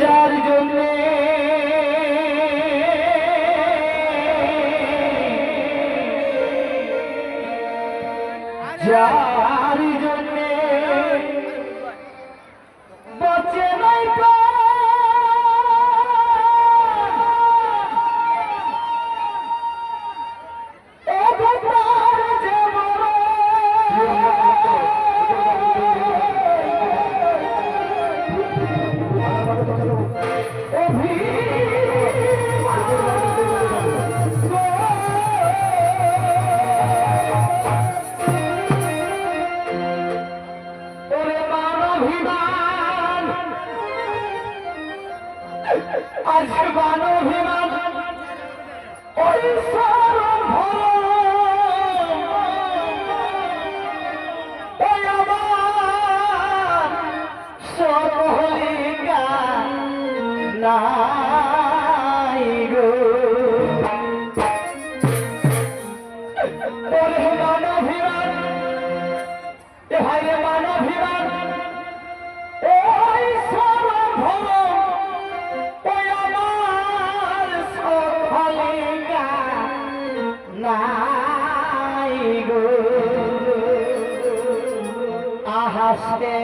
যার হাসতে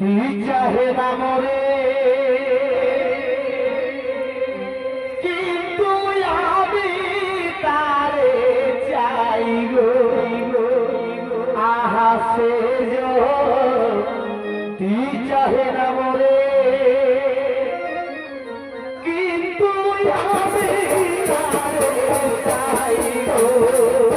দুই চাহে মরে কিন্তু আমি তারে চাই গো আহাসে দুই চাহে মরে কিন্তু আমি তারে চাই গো।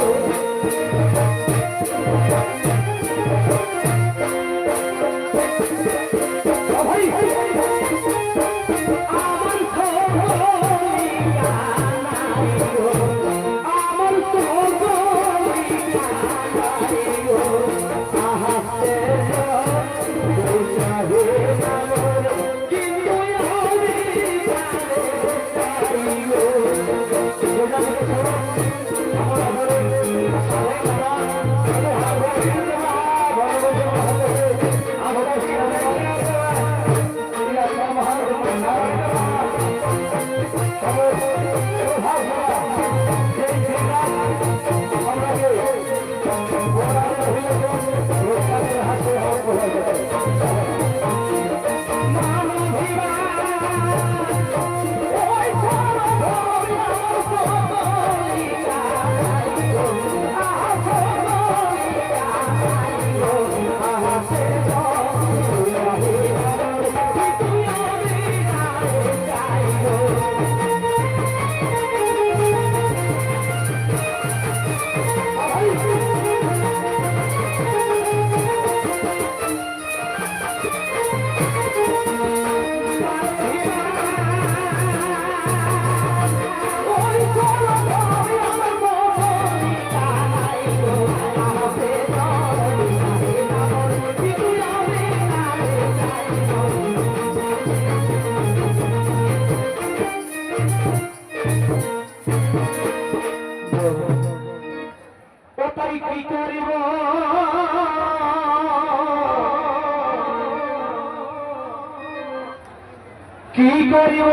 কি করিব?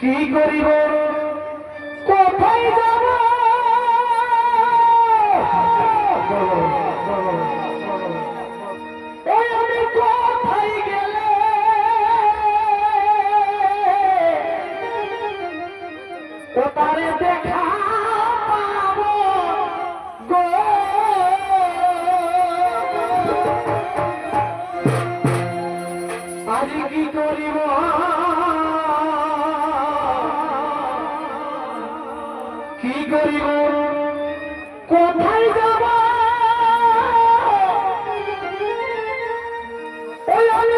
কি করিব? কোথায় যাব?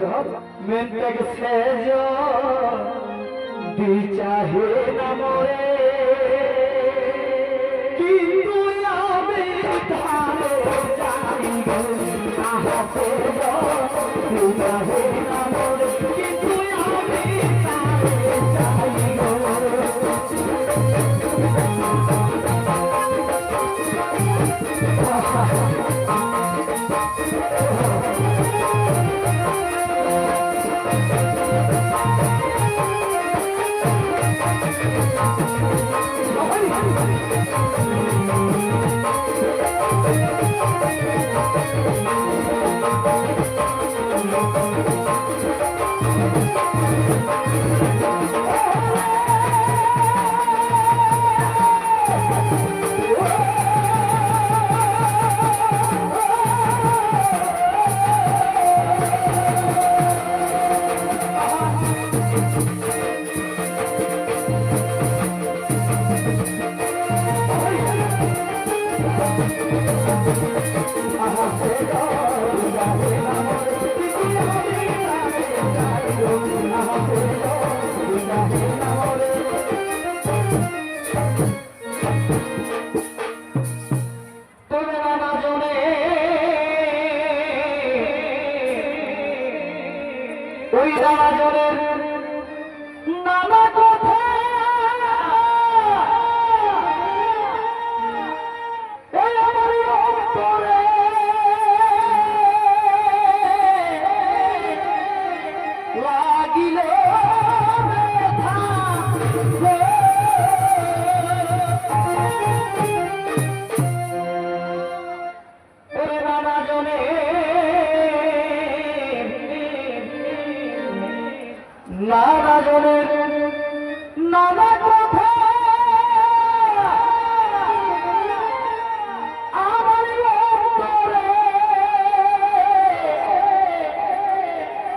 ধর মেঘ সেজ দি চাহে না কিন্তু আমি ধারে যাই না হতে যাই না মরে That's the. বিদায়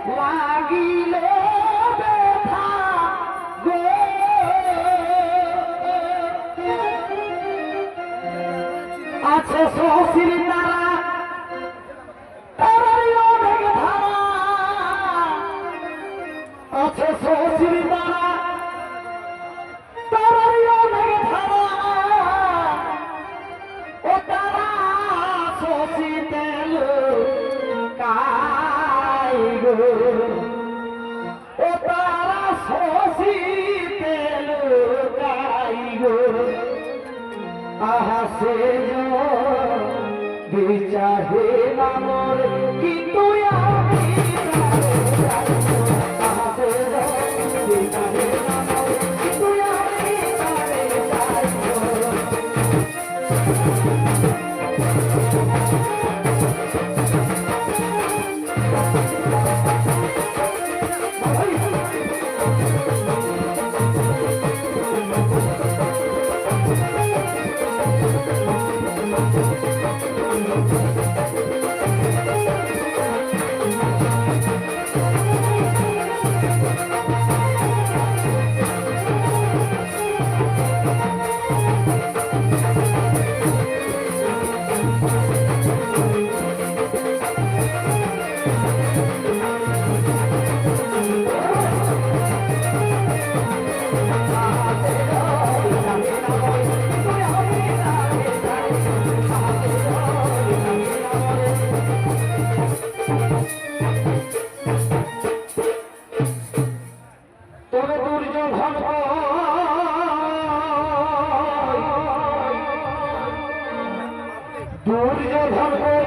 লাগিলে আছে সহশিল প্রধান করি